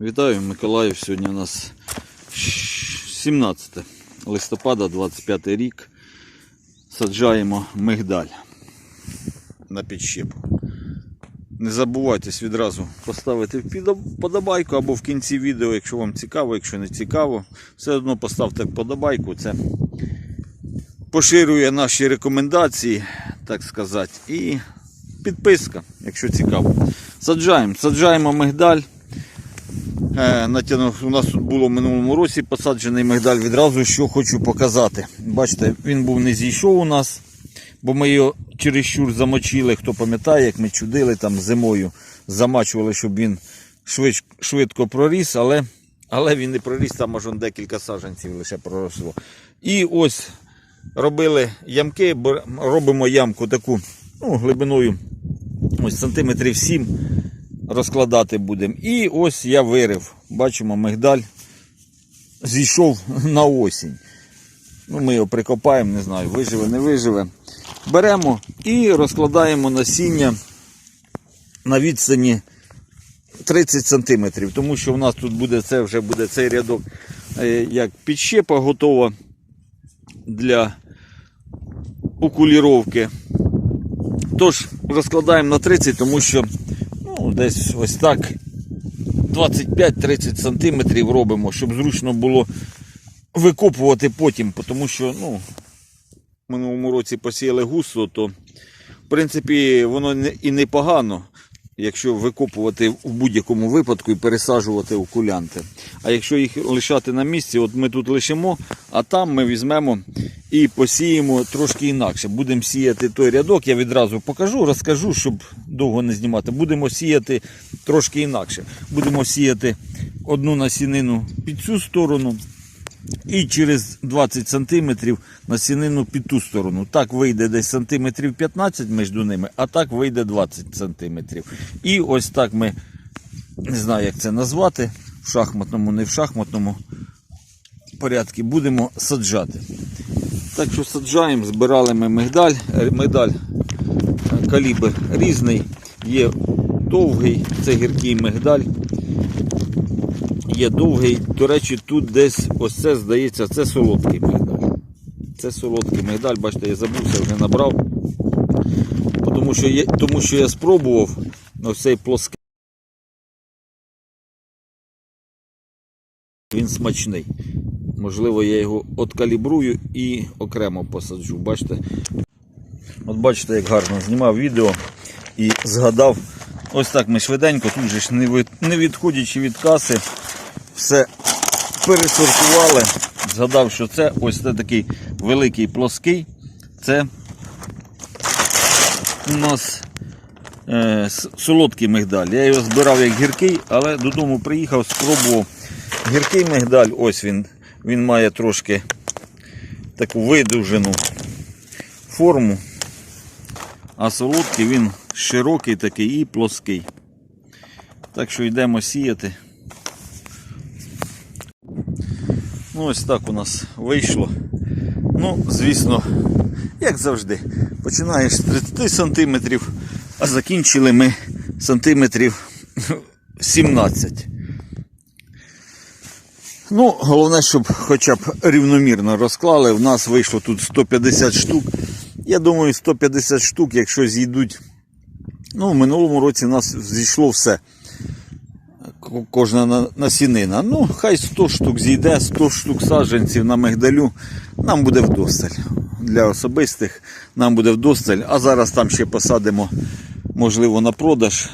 Вітаю, Миколаїв. Сьогодні у нас 17 листопада, 25 рік. Саджаємо мигдаль на підщепу. Не забувайтесь відразу поставити вподобайку або в кінці відео, якщо вам цікаво, якщо не цікаво, все одно поставте вподобайку. Це поширює наші рекомендації, так сказати. І підписка, якщо цікаво. Саджаємо, саджаємо мигдаль. Е, натягнув, у нас тут було в минулому році посаджений мигдаль відразу, що хочу показати. Бачите, він був не зійшов у нас, бо ми його чересчур замочили. Хто пам'ятає, як ми чудили там зимою, замачували, щоб він швидко, швидко проріс, але, але він не проріс, там аж декілька саджанців лише проросло. І ось робили ямки, робимо ямку таку ну, глибиною ось сантиметрів 7 розкладати будемо. І ось я вирив. Бачимо, мигдаль зійшов на осінь. Ну, ми його прикопаємо, не знаю, виживе, не виживе. Беремо і розкладаємо насіння на відстані 30 см, тому що в нас тут буде це вже буде цей рядок е, як підщепа готова для окуліровки. Тож розкладаємо на 30, тому що десь ось так 25-30 сантиметрів робимо, щоб зручно було викопувати потім, тому що ну, в минулому році посіяли густо, то в принципі воно і непогано, якщо викопувати в будь-якому випадку і пересаджувати в кулянти. А якщо їх лишати на місці, от ми тут лишимо, а там ми візьмемо і посіємо трошки інакше. Будемо сіяти той рядок, я відразу покажу, розкажу, щоб довго не знімати. Будемо сіяти трошки інакше. Будемо сіяти одну насінину під цю сторону, і через 20 сантиметрів насінину під ту сторону. Так вийде десь сантиметрів 15 між ними, а так вийде 20 сантиметрів. І ось так ми, не знаю як це назвати, в шахматному, не в шахматному порядку будемо саджати. Так що саджаємо, збирали ми мигдаль. Е, Мигдаль е, калібр різний, є довгий, це гіркий мигдаль є довгий. До речі, тут десь ось це здається, це солодкий мигдаль. Це солодкий мигдаль, бачите, я забувся, вже набрав. Тому що я, тому що я спробував ось цей плоский. Він смачний. Можливо, я його откалібрую і окремо посаджу. Бачите? От бачите, як гарно знімав відео і згадав. Ось так ми швиденько, тут же ж не, від, не відходячи від каси, все пересортували. Згадав, що це ось це такий великий плоский. Це у нас е, солодкий мигдаль. Я його збирав як гіркий, але додому приїхав, спробував. Гіркий мигдаль, ось він. Він має трошки таку видовжену форму. А солодкий він широкий такий і плоский. Так що йдемо сіяти. Ну, ось так у нас вийшло. Ну, звісно, як завжди, починаєш з 30 сантиметрів, а закінчили ми сантиметрів 17. Ну, головне, щоб хоча б рівномірно розклали. В нас вийшло тут 150 штук. Я думаю, 150 штук, якщо зійдуть. Ну, в минулому році у нас зійшло все. Кожна насінина. Ну, хай 100 штук зійде, 100 штук саджанців на мигдалю. Нам буде вдосталь. Для особистих нам буде вдосталь. А зараз там ще посадимо, можливо, на продаж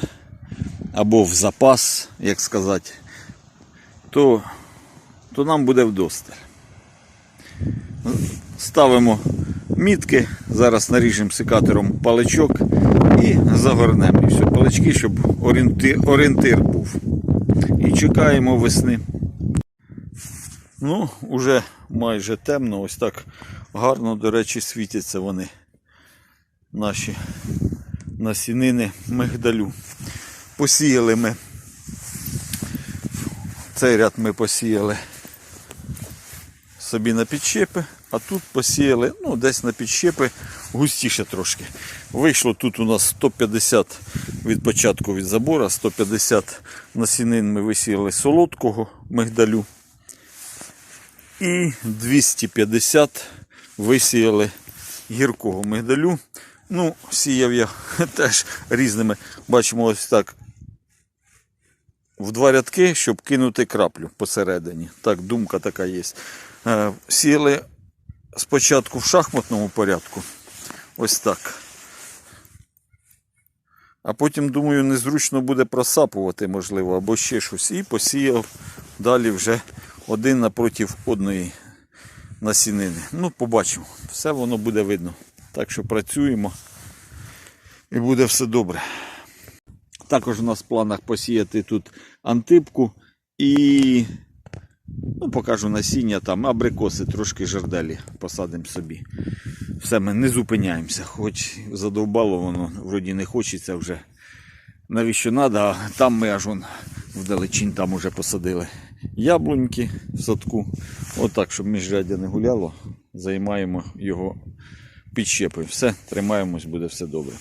або в запас, як сказати. То, то нам буде вдосталь. Ставимо мітки, зараз наріжемо секатором паличок і загорнемо. І все, палички, щоб орієнтир, орієнтир був. І чекаємо весни. Ну, уже майже темно, ось так гарно, до речі, світяться вони. Наші насінини мигдалю. Посіяли ми. Цей ряд ми посіяли собі на підщепи, а тут посіяли, ну, десь на підщепи густіше трошки. Вийшло тут у нас 150 від початку від забора. 150 насінин ми висіяли солодкого мигдалю. І 250 висіяли гіркого мигдалю. Ну, сіяв я теж різними. Бачимо ось так. В два рядки, щоб кинути краплю посередині. Так, думка така є. Е, Сіяли спочатку в шахматному порядку. Ось так. А потім, думаю, незручно буде просапувати, можливо, або ще щось. І посіяв далі вже один напроти одної насінини. Ну, побачимо. Все воно буде видно. Так що працюємо і буде все добре. Також у нас в планах посіяти тут антипку і ну, покажу насіння там, абрикоси, трошки жерделі посадимо собі. Все, ми не зупиняємося, хоч задовбало воно, вроді не хочеться вже. Навіщо треба, а там ми аж вон вдалечінь там уже посадили яблуньки в садку. Отак, щоб міжряддя не гуляло, займаємо його підщепою. Все, тримаємось, буде все добре.